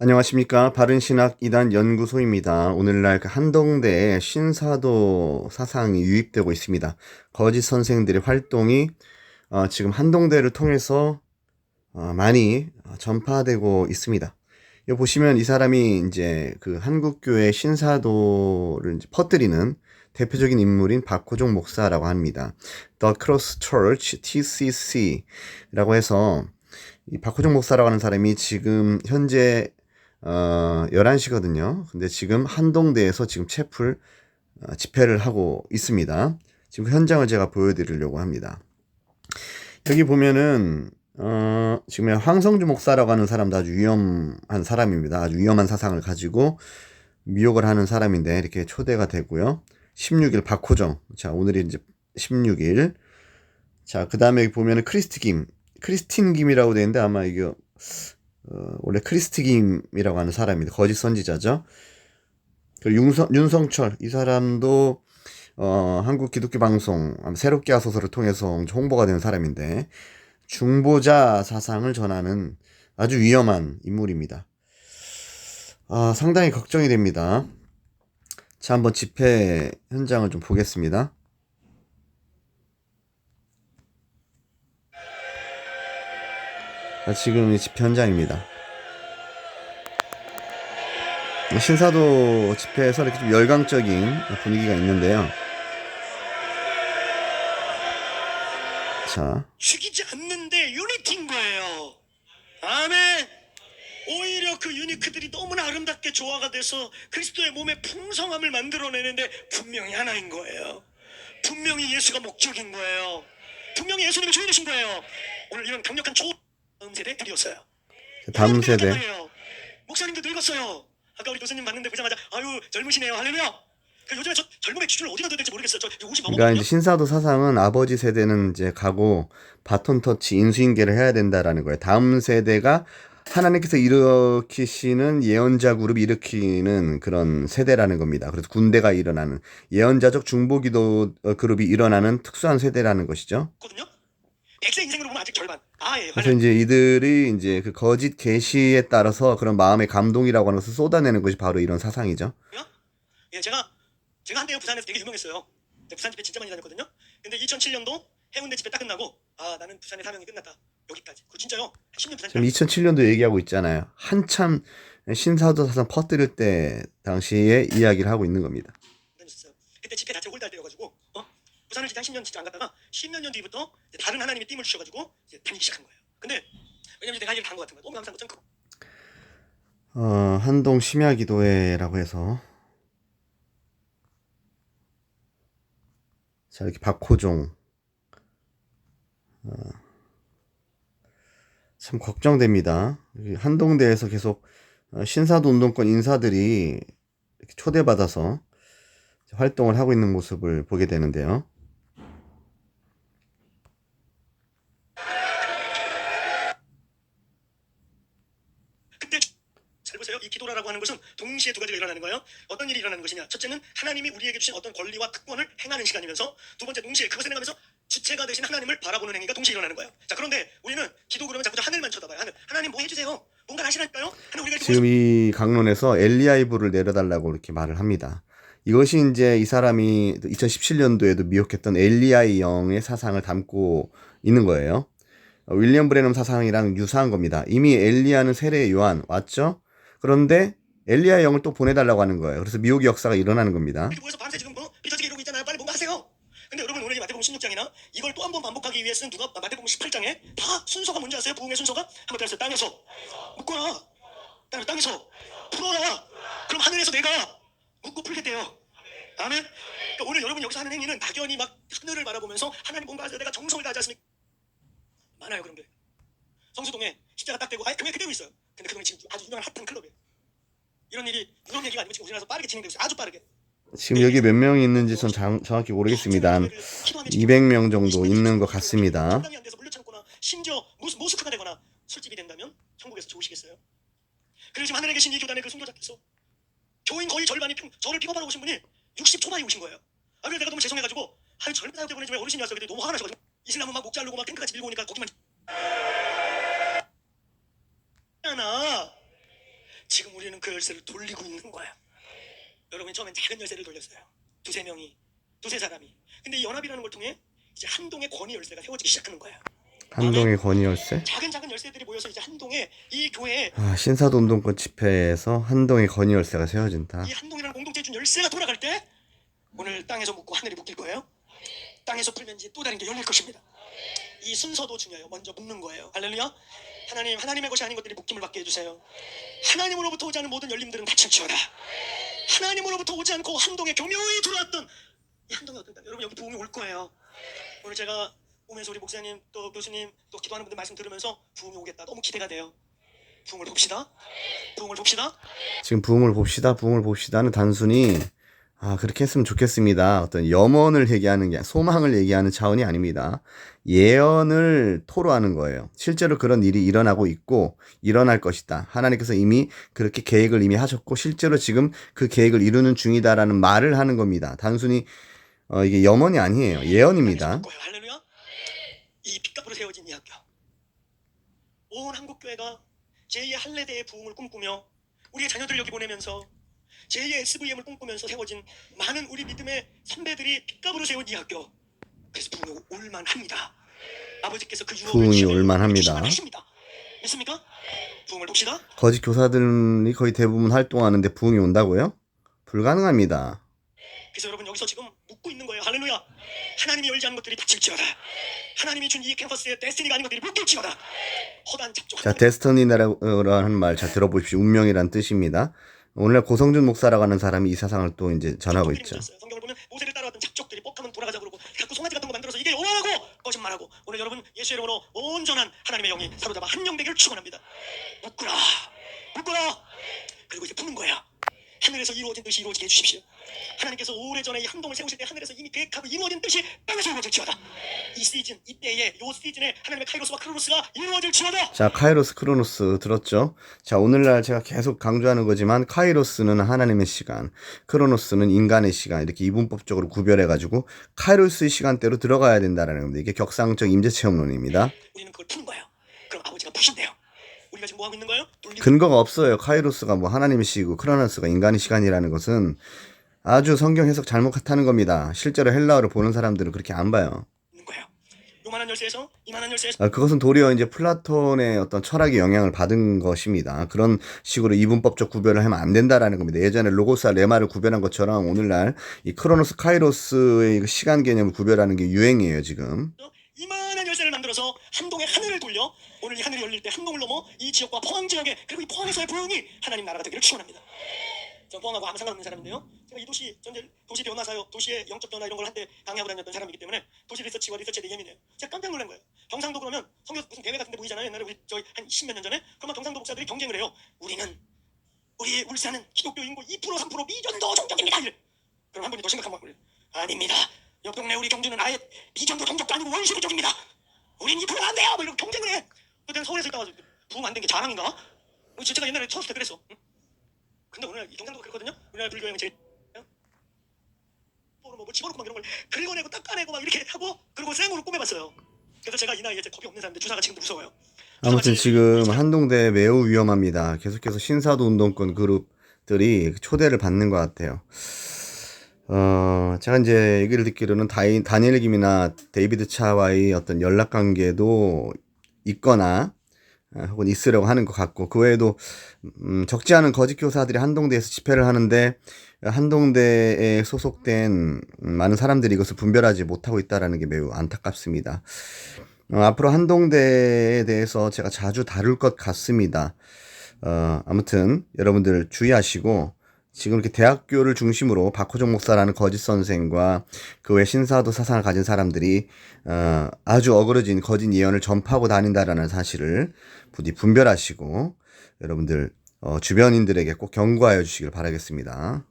안녕하십니까. 바른신학 이단 연구소입니다. 오늘날 그 한동대에 신사도 사상이 유입되고 있습니다. 거짓 선생들의 활동이 어, 지금 한동대를 통해서 어, 많이 전파되고 있습니다. 여기 보시면 이 사람이 이제 그 한국교회 신사도를 퍼뜨리는 대표적인 인물인 박호종 목사라고 합니다. The Cross Church TCC라고 해서 이 박호종 목사라고 하는 사람이 지금 현재 어, 11시거든요. 근데 지금 한동대에서 지금 채플 어, 집회를 하고 있습니다. 지금 그 현장을 제가 보여드리려고 합니다. 여기 보면은 어, 지금 황성주 목사라고 하는 사람도 아주 위험한 사람입니다. 아주 위험한 사상을 가지고 미혹을 하는 사람인데 이렇게 초대가 되고요. 16일 박호정. 자, 오늘이 이제 16일. 자, 그 다음에 보면은 크리스티 김. 크리스틴 김이라고 되는데 아마 이게 어, 원래 크리스티 김이라고 하는 사람입니다. 거짓 선지자죠. 그리고 윤성, 윤성철 이 사람도 어, 한국 기독교 방송 새롭게 하소서를 통해서 홍보가 되는 사람인데 중보자 사상을 전하는 아주 위험한 인물입니다. 아, 상당히 걱정이 됩니다. 자, 한번 집회 현장을 좀 보겠습니다. 지금 이 집회 현장입니다. 신사도 집회에서 이렇게 좀 열광적인 분위기가 있는데요. 자, 죽이지 않는데 유니티인 거예요. 아멘. 오히려 그 유니크들이 너무나 아름답게 조화가 돼서 그리스도의 몸의 풍성함을 만들어내는데 분명히 하나인 거예요. 분명히 예수가 목적인 거예요. 분명히 예수님이 주인이신 거예요. 오늘 이런 강력한 초 다음 세대 들이었어요. 다음 세대. 말이에요. 목사님도 늙었어요. 아까 우리 교수님 봤는데 보자마자 아유 젊으시네요. 할렐루야. 그 요즘에 저 젊음의 기준을 어디다 둬야 될지 모르겠어요. 저50 그러니까. 이제 신사도 사상은 아버지 세대는 이제 가고 바톤 터치 인수인계를 해야 된다라는 거예요. 다음 세대가 하나님께서 일으키시는 예언자 그룹이 일으키는 그런 세대라는 겁니다. 그래서 군대가 일어나는 예언자적 중보기도 어, 그룹이 일어나는 특수한 세대라는 것이죠. 거든요. 100세 인생으로 보면 아직 절반. 아 예. 그래서 이제 이들이 이제 그 거짓 계시에 따라서 그런 마음의 감동이라고 하는 것을 쏟아내는 것이 바로 이런 사상이죠. 예, 제가 제가 한때 부산에서 되게 유명했어요. 근데 부산 집회 진짜 많이 다녔거든요. 근데 2007년도 해운대 집회 딱 끝나고 아 나는 부산의 사명이 끝났다. 여기까지. 그 진짜요. 한 10년 부산. 지금 2007년도 얘기하고 있잖아요. 한참 신사도 사상 퍼뜨릴 때 당시에 이야기를 하고 있는 겁니다. 다녔었어요. 그때 집회 자체 홀달 때여가지고 어? 부산을 진짜 한 10년 진짜 안 갔다가 10몇 년 뒤부터 다른 하나님의 띠을 주셔가지고 이제 다니기 시작한 거예요. 근데 왜냐면 내가 할 일을 한것 같은 거야. 너무 좀 크고. 어, 한동 심야기도회라고 해서 자 이렇게 박호종 어, 참 걱정됩니다. 이 한동대에서 계속 어, 신사도 운동권 인사들이 초대받아서 활동을 하고 있는 모습을 보게 되는데요. 근데 잘 보세요. 이 기도라고 하는 것은 동시에 두 가지가 일어나는 거예요. 어떤 일이 일어나는 것이냐? 첫째는 하나님이 우리에게 주신 어떤 권리와 특권을 행하는 시간이면서 두 번째 동시에 그것을 행하면서 주체가 되신 하나님을 바라보는 행위가 동시에 일어나는 거예요. 자 그런데 우리는 기도 그러면 자꾸 하늘만 쳐다봐요. 하늘. 하나님 뭐 해주세요. 뭔가 하시라니까요. 이렇게 지금 이 강론에서 엘리야이브를 내려달라고 이렇게 말을 합니다. 이것이 이제 이 사람이 2017년도에도 미혹했던 엘리야의 영의 사상을 담고 있는 거예요. 어, 윌리엄 브레넘 사상이랑 유사한 겁니다. 이미 엘리야는 세례 요한 왔죠? 그런데 엘리야 영을 또 보내달라고 하는 거예요. 그래서 미혹의 역사가 일어나는 겁니다. 모여서 밤새 지금 뭐 삐져지게 이러고 있잖아요. 빨리 뭔가 하세요. 근데 여러분 오늘 이 마태복음 16장이나 이걸 또 한 번 반복하기 위해서는 누가 마태복음 18장에 다 순서가 뭔지 아세요? 부흥의 순서가 한번 따라서 땅에서 묶어라. 땅에서 땅에서 풀어라. 그럼 하늘에서 내가 묶고 풀겠대요. 아멘. 그러니까 오늘 여러분 여기서 하는 행위는 막연히 막 하늘을 바라보면서 하나님 뭔가 하세요. 내가 정성을 다하지 않습니까? 많아요 그런 게. 성수동에 십자가 딱 대고 아예 교회 그대로 있어요. 근데 그동안 지금 아주 유명한 핫한 클럽이에요. 이런 일이 이런 얘기가 아니고 지금 우리나라에서 빠르게 진행되고 있어요. 아주 빠르게. 지금 여기 몇 명이 있는지 전 장- 정확히 모르겠습니다. 한 200명 정도 있는 것 같습니다. 감당이 안 돼서 물려 참거나 심지어 모스, 모스크가 되거나 술집이 된다면 천국에서 좋으시겠어요? 그리고 지금 하늘에 계신 이 교단의 그 순교자께서 교인 거의 절반이 평, 저를 픽업하러 오신 분이 60 초반에 오신 거예요. 아 그래서 내가 너무 죄송해가지고 아유 젊은 사람들 보내지 왜 어르신이 왔어요? 근데 너무 화가 나셔가지고 이슬람은 막 목 자르고 막 탱크같이 밀고 오니까 거기만 하나 지금 우리는 그 열쇠를 돌리고 있는 거야. 여러분이 처음엔 작은 열쇠를 돌렸어요. 두세 명이, 두세 사람이. 근데 이 연합이라는 걸 통해 이제 한동의 권위 열쇠가 세워지기 시작하는 거야. 한동의 권위 열쇠? 작은 작은 열쇠들이 모여서 이제 한동에 이 교회에 아, 신사도 운동권 집회에서 한동의 권위 열쇠가 세워진다. 이 한동이라는 공동체에 준 열쇠가 돌아갈 때 오늘 땅에서 묶고 하늘이 묶일 거예요. 땅에서 풀면 이제 또 다른 게 열릴 것입니다. 이 순서도 중요해요. 먼저 묶는 거예요. 할렐루야. 하나님, 하나님의 것이 아닌 것들이 묶임을 받게 해주세요. 하나님으로부터 오지 않은 모든 열림들은 닫힐지어다. 하나님으로부터 오지 않고 한동에 교묘히 들어왔던 이 한동이 어떤다. 여러분 여기 부흥이 올 거예요. 오늘 제가 오면서 우리 목사님 또 교수님 또 기도하는 분들 말씀 들으면서 부흥이 오겠다. 너무 기대가 돼요. 부흥을 봅시다. 부흥을 봅시다. 지금 부흥을 봅시다, 부흥을 봅시다는 단순히 아, 그렇게 했으면 좋겠습니다. 어떤 염원을 얘기하는 게, 소망을 얘기하는 차원이 아닙니다. 예언을 토로하는 거예요. 실제로 그런 일이 일어나고 있고, 일어날 것이다. 하나님께서 이미 그렇게 계획을 이미 하셨고, 실제로 지금 그 계획을 이루는 중이다라는 말을 하는 겁니다. 단순히, 어, 이게 염원이 아니에요. 예언입니다. 이 핏값으로 세워진 이 학교. 온 한국 교회가 제2의 할례대의 부흥을 꿈꾸며 우리의 자녀들 여기 보내면서 제2의 SVM을 꿈꾸면서 세워진 많은 우리 믿음의 선배들이 핏값으로 세운 이 학교. 그래서 부흥이 올만합니다. 아버지께서 그 부흥이 올만합니다. 믿습니까? 부흥을 봅시다. 거짓 교사들이 거의 대부분 활동하는데 부흥이 온다고요? 불가능합니다. 그래서 여러분 여기서 지금 묻고 있는 거예요. 할렐루야. 하나님이 열지 않은 것들이 닫힐지어다. 하나님이 준 이 캠퍼스의 데스티니가 아닌 것들이 묶일지어다. 허단 잡종. 자, 데스터니라는 말 잘 들어보십시오. 운명이란 뜻입니다. 오늘날 고성준 목사라고 하는 사람이 이 사상을 또 이제 전하고 있죠. 성경을 보면 모세를 따라왔던 잡족들이 뻑하면 돌아가자 그러고 자꾸 송아지 같은 거 만들어서 이게 오만하고 거짓말하고 오늘 여러분 예수의 이름으로 온전한 하나님의 영이 사로잡아 한영 되기를 축원합니다. 묶으라, 묶으라. 그리고 이제 푸는 거야. 하늘에서 이루어진 뜻이 이루어지게 해주십시오. 하나님께서 오래전에 이 한동을 세우실 때 하늘에서 이미 계획하고 이루어진 뜻이 땅에서 이루어질지어다. 이 시즌, 이때에 요 시즌에 하나님의 카이로스와 크로노스가 이루어질지어다. 자, 카이로스 크로노스 들었죠? 자, 오늘날 제가 계속 강조하는 거지만 카이로스는 하나님의 시간, 크로노스는 인간의 시간 이렇게 이분법적으로 구별해 가지고 카이로스의 시간대로 들어가야 된다라는 겁니다. 이게 격상적 임재 체험론입니다. 우리는 그걸 푸는 거예요. 그럼 아버지가 푸신대요. 우리가 지금 뭐 하고 있는 거예요? 근거가 없어요. 카이로스가 뭐 하나님의 시고 크로노스가 인간의 시간이라는 것은 아주 성경 해석 잘못하는 겁니다. 실제로 헬라어를 보는 사람들은 그렇게 안 봐요. 열쇠에서 아, 그것은 도리어 이제 플라톤의 어떤 철학의 영향을 받은 것입니다. 그런 식으로 이분법적 구별을 하면 안 된다라는 겁니다. 예전에 로고스와 레마를 구별한 것처럼 오늘날 이 크로노스 카이로스의 그 시간 개념을 구별하는 게 유행이에요, 지금. 이만한 열쇠를 만들어서 한동의 하늘을 돌려 오늘 이 하늘이 열릴 때 한동을 넘어 이 지역과 포항 지역에 그리고 이 포항에서의 부흥이 하나님 나라가 되기를 축원합니다. 전 포항하고 아무 상관없는 사람인데요. 제가 이 도시 전제 도시 변화사요, 도시의 영적 변화 이런 걸 한때 강의하고 다녔던 사람이기 때문에 도시 리서치와 리서치에 대해 예민해요. 제가 깜짝 놀란 거예요. 경상도 그러면 성교 무슨 대회 같은 데 보이잖아요. 옛날에 우리 저희 한 10몇 년 전에 그러면 경상도 목사들이 경쟁을 해요. 우리는 우리 울산은 기독교 인구 2% 3% 미전도. 이래. 그럼 한 분이 더 심각한 말 그래요. 아닙니다. 옆 동네 우리 경주는 아예 미전도 종족도 아니고 원시민 쪽입니다. 우린 2%가 안 돼요. 뭐 이렇게 경쟁을 해. 그때는 서울에서 있다가 부흥 안 된 게 자랑인가? 어, 제가 옛날에 처음 때 그랬어. 응? 근데 오늘 이 경상도가 그렇거든요. 우리나라 불교 여행 제일 뭐, 뭐 집어넣고 막 이런 걸 긁어내고 닦아내고 막 이렇게 하고 그리고 생으로 꾸며봤어요. 그래서 제가 이 나이에 이제 겁이 없는 사람인데 주사가 지금도 무서워요. 아무튼 지금 한동대 매우 위험합니다. 계속해서 신사도 운동권 그룹들이 초대를 받는 것 같아요. 어, 제가 이제 얘기를 듣기로는 다이, 다니엘 김이나 데이비드 차와의 어떤 연락 관계도 있거나 어, 혹은 있으려고 하는 것 같고 그 외에도 음, 적지 않은 거짓 교사들이 한동대에서 집회를 하는데 한동대에 소속된 음, 많은 사람들이 이것을 분별하지 못하고 있다라는 게 매우 안타깝습니다. 어, 앞으로 한동대에 대해서 제가 자주 다룰 것 같습니다. 어, 아무튼 여러분들 주의하시고 지금 이렇게 대학교를 중심으로 박호정 목사라는 거짓 선생과 그 외 신사도 사상을 가진 사람들이 어, 아주 어그러진 거짓 예언을 전파하고 다닌다라는 사실을 부디 분별하시고 여러분들 어, 주변인들에게 꼭 경고하여 주시길 바라겠습니다.